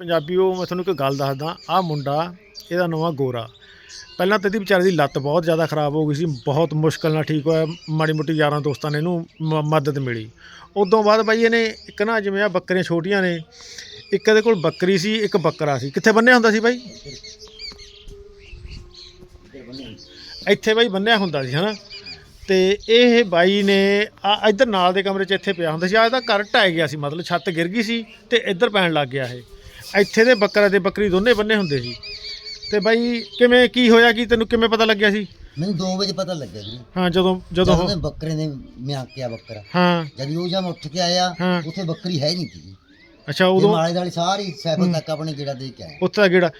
ਪੰਜਾਬੀਓ, ਮੈਂ ਤੁਹਾਨੂੰ ਇੱਕ ਗੱਲ ਦੱਸਦਾ, ਆਹ ਮੁੰਡਾ, ਇਹਦਾ ਨਾਮ ਗੋਰਾ। ਪਹਿਲਾਂ ਤਾਂ ਇਹਦੀ ਵਿਚਾਰੇ ਦੀ ਲੱਤ ਬਹੁਤ ਜ਼ਿਆਦਾ ਖਰਾਬ ਹੋ ਗਈ ਸੀ, ਬਹੁਤ ਮੁਸ਼ਕਲ ਨਾਲ ਠੀਕ ਹੋਇਆ, ਮਾੜੀ ਮੋਟੀ ਯਾਰਾਂ ਦੋਸਤਾਂ ਨੇ ਇਹਨੂੰ ਮ- ਮਦਦ ਮਿਲੀ। ਉਦੋਂ ਬਾਅਦ ਬਾਈ ਇਹਨੇ ਇੱਕ ਨਾ ਜਿਵੇਂ ਆ ਬੱਕਰੀਆਂ ਛੋਟੀਆਂ ਨੇ, ਇੱਕ ਇਹਦੇ ਕੋਲ ਬੱਕਰੀ ਸੀ, ਇੱਕ ਬੱਕਰਾ ਸੀ। ਕਿੱਥੇ ਬੰਨਿਆ ਹੁੰਦਾ ਸੀ ਬਾਈ? ਇੱਥੇ ਬਾਈ ਬੰਨਿਆ ਹੁੰਦਾ ਸੀ, ਹਨਾ? ਤੇ ਇਹ ਬਾਈ ਨੇ ਆ ਇੱਧਰ ਨਾਲ ਦੇ ਕਮਰੇ 'ਚ ਇੱਥੇ ਪਿਆ ਹੁੰਦਾ ਸੀ ਆ ਇਹਦਾ ਘਰ ਢਹਿ ਗਿਆ ਸੀ, ਮਤਲਬ ਛੱਤ ਗਿਰ ਗਈ ਸੀ ਤੇ ਇੱਧਰ ਪੈਣ ਲੱਗ ਗਿਆ ਇਹ। ਇੱਥੇ ਦੇ ਬੱਕਰਾ ਤੇ ਬੱਕਰੀ ਦੋਨੇ ਬੰਨੇ ਹੁੰਦੇ ਸੀ। ਤੇ ਬਾਈ ਕਿਵੇਂ ਕੀ ਹੋਇਆ ਕੀ ਤੈਨੂੰ ਕਿਵੇਂ ਪਤਾ ਲੱਗਿਆ ਸੀ? ਮੈਨੂੰ 2 ਵਜੇ ਪਤਾ ਲੱਗਿਆ ਵੀਰੇ ਹਾਂ ਜਦੋਂ ਜਦੋਂ ਜਦੋਂ ਉਹ- ਉਹਨੇ ਬੱਕਰੇ ਨੇ ਮਿਆਕਿਆ ਬੱਕਰਾ। ਹਾਂ। ਜਦ ਉਹ ਜਦ ਉੱਠ ਕੇ ਆਇਆ ਹਾਂ। ਉੱਥੇ ਬੱਕਰੀ ਹੈ ਨਹੀਂ ਸੀ। ਅੱਛਾ ਉਦੋਂ ਉਦੋਂ ਮਾਲੇ ਦਾਲੀ ਸਾਰੀ ਸਾਈਕਲ ਤੱਕ ਆਪਣੇ ਜਿਹੜਾ ਦੇ ਕੇ ਆਇਆ ਉੱਥੇ ਦਾ ਗੇੜਾ।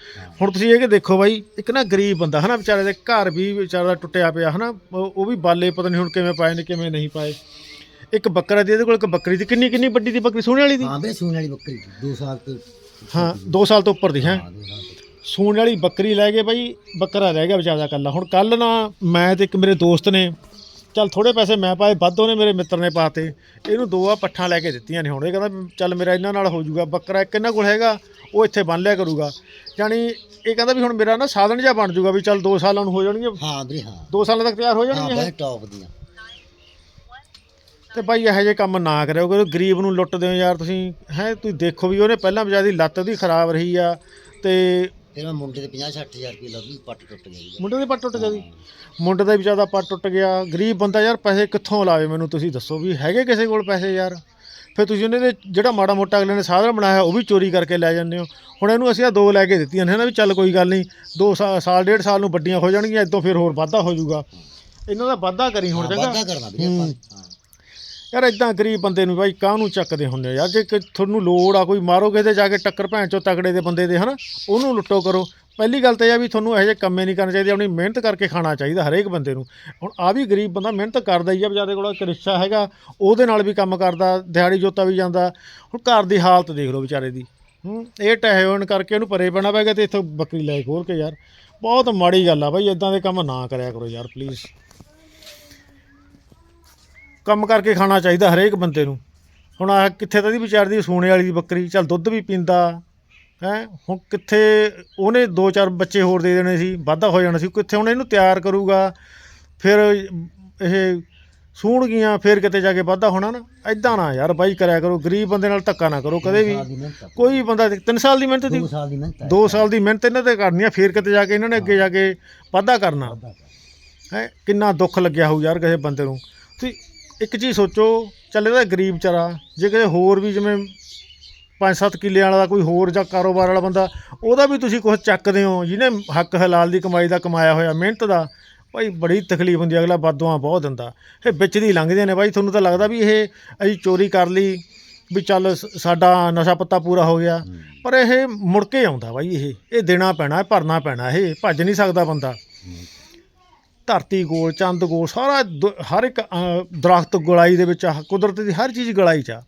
ਹੁਣ ਤੁਸੀਂ ਇਹ ਕਿ ਦੇਖੋ ਬਾਈ ਇੱਕ ਨਾ ਗਰੀਬ ਬੰਦਾ ਹਨਾ ਵਿਚਾਰੇ ਦੇ ਘਰ ਵੀ ਵਿਚਾਰਾ ਦਾ ਟੁੱਟਿਆ ਪਿਆ ਹਨਾ? ਉਹ ਉਹ ਵੀ ਬਾਲੇ ਪਤਾ ਨਹੀਂ ਹੁਣ ਕਿਵੇਂ ਪਾਏ ਨੇ ਕਿਵੇਂ ਨਹੀਂ ਪਾਏ। ਇੱਕ ਬੱਕਰਾ ਦੀ ਇਹਦੇ ਕੋਲ ਇੱਕ ਬੱਕਰੀ ਦੀ ਕਿੰਨੀ ਕਿੰਨੀ ਵੱਡੀ ਦੀ ਬੱਕਰੀ ਸੋਹਣੇ ਵਾਲੀ ਦੀ? ਹਾਂ ਵੀਰੇ ਸੂਣ ਵਾਲੀ ਬੱਕਰੀ 2 ਸਾਲ ਤੋਂ ਹਾਂ 2 ਸਾਲ ਤੋਂ ਉੱਪਰ ਦੀ ਹੈ? ਹਾਂ 2 ਸਾਲ ਤੋਂ ਸੂਣ ਵਾਲੀ ਬੱਕਰੀ ਲੈ ਗਏ ਬਾਈ ਬੱਕਰਾ ਰਹਿ ਗਿਆ ਵਿਚਾਰਾ ਕੱਲਾ ਹੁਣ ਕੱਲ ਨਾ ਮੈਂ ਤੇ ਇੱਕ ਮੇਰੇ ਦੋਸਤ ਨੇ ਚੱਲ ਥੋੜੇ ਪੈਸੇ ਮੈਂ ਪਾਏ ਵੱਧ ਉਹਨੇ ਮੇਰੇ ਮਿੱਤਰ ਨੇ ਪਾਤੇ। ਇਹਨੂੰ ਦੋ ਆ ਪੱਠਾਂ ਲੈ ਕੇ ਦਿੱਤੀਆਂ ਨੇ ਹੁਣ। ਇਹ ਕਹਿੰਦਾ ਚੱਲ ਮੇਰਾ ਇਹਨਾਂ ਨਾਲ ਹੋ ਜਾਊਗਾ ਬੱਕਰਾ ਇੱਕ ਇਹਨਾਂ ਕੋਲ ਹੈਗਾ ਉਹ ਇੱਥੇ ਬੰਨ ਲਿਆ ਕਰੂਗਾ। ਯਾਨੀ ਇਹ ਕਹਿੰਦਾ ਵੀ ਹੁਣ ਮੇਰਾ ਨਾ ਸਾਧਨ ਜਿਹਾ ਬਣ ਜਾਊਗਾ ਵੀ ਚੱਲ 2 ਸਾਲਾਂ ਨੂੰ ਹੋ ਜਾਣਗੇ ਹਾਂ ਵੀਰੇ ਹਾਂ। 2 ਸਾਲਾਂ ਤੱਕ ਤਿਆਰ ਹੋ ਹਾਂ ਜਾਣਗੇ ਟੌਪ ਦੀਆਂ। ਤੇ ਭਾਈ ਇਹੋ ਜਿਹੇ ਕੰਮ ਨਾ ਕਰਿਓ ਕਿ ਗਰੀਬ ਨੂੰ ਲੁੱਟਦੇ ਹੋ ਯਾਰ ਤੁਸੀਂ। ਹੈ ਤੁਸੀਂ ਦੇਖੋ ਵੀ ਉਹਨੇ ਪਹਿਲਾਂ ਵਿਚਾਰੀ ਦੀ ਲੱਤ ਉਹਦੀ ਖਰਾਬ ਰਹੀ ਆ ਤੇ ਫਿਰ ਮੈਂ ਮੁੰਡੇ ਦੇ 50 60000 ਰੁਪਏ ਲੱਗੀ ਪੱਟ ਟੁੱਟ ਗਈ ਮੁੰਡੇ ਦੇ ਪੱਟ ਟੁੱਟ ਗਿਆ ਜੀ? ਮੁੰਡੇ ਦਾ ਵੀ ਜ਼ਿਆਦਾ ਪੱਟ ਟੁੱਟ ਗਿਆ। ਗਰੀਬ ਬੰਦਾ ਯਾਰ ਪੈਸੇ ਕਿੱਥੋਂ ਲਾਵੇ ਮੈਨੂੰ ਤੁਸੀਂ ਦੱਸੋ ਵੀ ਹੈਗੇ ਕਿਸੇ ਕੋਲ ਪੈਸੇ ਯਾਰ? ਫਿਰ ਤੁਸੀਂ ਉਹਨੇ ਦੇ ਜਿਹੜਾ ਮਾੜਾ ਮੋਟਾ ਅਗਲੇ ਨੇ ਸਾਧਨ ਬਣਾਇਆ ਉਹ ਵੀ ਚੋਰੀ ਕਰਕੇ ਲੈ ਜਾਂਦੇ ਹੋ। ਹੁਣ ਇਹਨੂੰ ਅਸੀਂ ਆ ਦੋ ਲੈ ਕੇ ਦਿੱਤੀਆਂ ਨੇ ਨਾ ਵੀ ਚੱਲ ਕੋਈ ਗੱਲ ਨਹੀਂ ਦੋ ਸਾਲ ਡੇਢ ਸਾਲ ਨੂੰ ਵੱਡੀਆਂ ਹੋ ਜਾਣਗੀਆਂ ਇਦੋਂ ਫਿਰ ਹੋਰ ਵਾਧਾ ਹੋ ਜਾਊਗਾ। ਇਹਨਾਂ ਦਾ ਵਾਧਾ ਕਰੀ ਹੁਣ ਚੰਗਾ। ਵਾਧਾ ਕਰਨਾ ਵੀਰੇ ਆਪਾਂ। ਯਾਰ ਇਦਾਂ ਗਰੀਬ ਬੰਦੇ ਨੂੰ ਬਾਈ ਕਾਹਨੂੰ ਚੱਕਦੇ ਹੁੰਦੇ ਹੋ ਯਾਰ ਜੇ ਤੁਹਾਨੂੰ ਲੋੜ ਆ ਕੋਈ ਮਾਰੋ ਕਿਸੇ ਜਾ ਕੇ ਟੱਕਰ ਭੈਣ ਚੋ ਤਕੜੇ ਦੇ ਬੰਦੇ ਦੇ, ਹਨਾ? ਉਹਨੂੰ ਲੁੱਟੋ ਕਰੋ। ਪਹਿਲੀ ਗੱਲ ਤਾਂ ਇਹ ਆ ਵੀ ਤੁਹਾਨੂੰ ਇਹੋ ਜਿਹੇ ਕੰਮੇ ਨਹੀਂ ਕਰਨੇ ਚਾਹੀਦੇ, ਆਪਣੀ ਮਿਹਨਤ ਕਰਕੇ ਖਾਣਾ ਚਾਹੀਦਾ ਹਰੇਕ ਬੰਦੇ ਨੂੰ। ਹੁਣ ਆ ਵੀ ਗਰੀਬ ਬੰਦਾ ਮਿਹਨਤ ਕਰਦਾ ਹੀ ਆ, ਵਿਚਾਰੇ ਕੋਲ ਇੱਕ ਰਿਕਸ਼ਾ ਹੈਗਾ, ਉਹਦੇ ਨਾਲ ਵੀ ਕੰਮ ਕਰਦਾ, ਦਿਹਾੜੀ ਜੋਤਾ ਵੀ ਜਾਂਦਾ। ਹੁਣ ਘਰ ਦੀ ਹਾਲਤ ਦੇਖ ਲਓ ਵਿਚਾਰੇ ਦੀ। ਹੂੰ, ਇਹ ਟਹਿ ਹੋਣ ਕਰਕੇ ਉਹਨੂੰ ਪਰੇ ਪੈਣਾ ਪੈ ਗਿਆ ਤੇ ਇੱਥੋਂ ਬੱਕਰੀ ਲੈ ਕੇ ਖੋਲ ਕੇ ਯਾਰ, ਬਹੁਤ ਮਾੜੀ ਗੱਲ ਆ ਬਾਈ ਇਦਾਂ ਦੇ ਕੰਮ ਨਾ ਕਰਿਆ ਕਰੋ ਯਾਰ ਪਲੀਜ਼ ਕੰਮ ਕਰਕੇ ਖਾਣਾ ਚਾਹੀਦਾ ਹਰੇਕ ਬੰਦੇ ਨੂੰ। ਹੁਣ ਆ ਕਿੱਥੇ ਤਾਂ ਦੀ ਵਿਚਾਰ ਦੀ ਸੂਣੇ ਵਾਲੀ ਦੀ ਬੱਕਰੀ ਚੱਲ ਦੁੱਧ ਵੀ ਪੀਂਦਾ ਹੈ? ਹੁਣ ਕਿੱਥੇ ਉਹਨੇ ਦੋ ਚਾਰ ਬੱਚੇ ਹੋਰ ਦੇ ਦੇਣੇ ਸੀ ਵਾਧਾ ਹੋ ਜਾਣਾ ਸੀ ਕਿੱਥੇ ਹੁਣ ਇਹਨੂੰ ਤਿਆਰ ਕਰੂਗਾ? ਫਿਰ ਇਹ ਸੂਣ ਗਈਆਂ ਫਿਰ ਕਿਤੇ ਜਾ ਕੇ ਵਾਧਾ ਹੋਣਾ ਨਾ। ਐਦਾਂ ਨਾ ਯਾਰ ਬਾਈ ਕਰਿਆ ਕਰੋ ਗਰੀਬ ਬੰਦੇ ਨਾਲ ਧੱਕਾ ਨਾ ਕਰੋ ਕਦੇ ਵੀ। ਕੋਈ ਬੰਦਾ 3 ਸਾਲ ਦੀ ਮਿਹਨਤ ਦੀ ਦੋ ਸਾਲ ਦੀ ਮਿਹਨਤ ਹੈ। 2 ਸਾਲ ਦੀ ਮਿਹਨਤ ਇਹਨਾਂ ਤੇ ਕਰਨੀ ਆ ਫਿਰ ਕਿਤੇ ਜਾ ਕੇ ਇਹਨਾਂ ਨੇ ਅੱਗੇ ਜਾ ਕੇ ਵਾਧਾ ਕਰਨਾ। ਹੈ? ਕਿੰਨਾ ਦੁੱਖ ਲੱਗਿਆ ਹੋਊ ਯਾਰ ਕਿਸੇ ਬੰਦੇ ਨੂੰ। ਤੁਸੀਂ ਇੱਕ ਚੀਜ਼ ਸੋਚੋ ਚੱਲ ਇਹਦਾ ਗਰੀਬ ਵਿਚਾਰਾ ਜੇ ਕਿਸੇ ਹੋਰ ਵੀ ਜਿਵੇਂ 5-7 ਕਿੱਲੇ ਵਾਲਾ ਕੋਈ ਹੋਰ ਜਾਂ ਕਾਰੋਬਾਰ ਵਾਲਾ ਬੰਦਾ ਉਹਦਾ ਵੀ ਤੁਸੀਂ ਕੁਝ ਚੱਕਦੇ ਹੋ ਜਿਹਨੇ ਹੱਕ ਹਲਾਲ ਦੀ ਕਮਾਈ ਦਾ ਕਮਾਇਆ ਹੋਇਆ ਮਿਹਨਤ ਦਾ ਭਾਈ ਬੜੀ ਤਕਲੀਫ ਹੁੰਦੀ ਅਗਲਾ ਬਾਦੂਆਂ ਬਹੁਤ ਦਿੰਦਾ। ਇਹ ਵਿੱਚ ਦੀ ਲੰਘਦੇ ਨੇ ਭਾਈ ਤੁਹਾਨੂੰ ਤਾਂ ਲੱਗਦਾ ਵੀ ਇਹ ਅਸੀਂ ਚੋਰੀ ਕਰ ਲਈ ਵੀ ਚੱਲ ਸਾਡਾ ਨਸ਼ਾ ਪੱਤਾ ਪੂਰਾ ਹੋ ਗਿਆ। ਪਰ ਇਹ ਮੁੜ ਕੇ ਆਉਂਦਾ ਭਾਈ ਇਹ ਇਹ ਦੇਣਾ ਪੈਣਾ ਭਰਨਾ ਪੈਣਾ ਇਹ ਭੱਜ ਨਹੀਂ ਸਕਦਾ ਬੰਦਾ। ਧਰਤੀ ਕੋਲ ਚੰਦ ਗੋਲ ਸਾਰਾ ਦ- ਹਰ ਇੱਕ ਅ, ਦਰਖਤ ਗਲਾਈ ਦੇ ਵਿੱਚ ਆ ਕੁਦਰਤ ਦੀ ਹਰ ਚੀਜ਼ ਗਲਾਈ ਚ ਆ।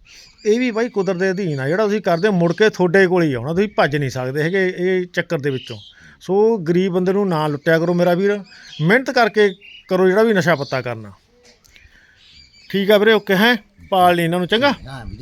ਇਹ ਵੀ ਬਾਈ ਕੁਦਰਤ ਦੇ ਅਧੀਨ ਆ ਜਿਹੜਾ ਤੁਸੀਂ ਕਰਦੇ ਹੋ ਮੁੜ ਕੇ ਤੁਹਾਡੇ ਕੋਲ ਹੀ ਆਉਣਾ ਤੁਸੀਂ ਭੱਜ ਨਹੀਂ ਸਕਦੇ ਹੈਗੇ ਇਹ ਚੱਕਰ ਦੇ ਵਿੱਚੋਂ। ਸੋ ਗਰੀਬ ਬੰਦੇ ਨੂੰ ਨਾ ਲੁੱਟਿਆ ਕਰੋ ਮੇਰਾ ਵੀਰ ਮਿਹਨਤ ਕਰਕੇ ਕਰੋ ਜਿਹੜਾ ਵੀ ਨਸ਼ਾ ਪੱਤਾ ਕਰਨਾ। ਠੀਕ ਆ ਵੀਰੇ ਓਕੇ ਹੈ ਪਾਲ ਲਈ ਇਹਨਾਂ ਨੂੰ ਚੰਗਾ? ਹਾਂ ਵੀਰੇ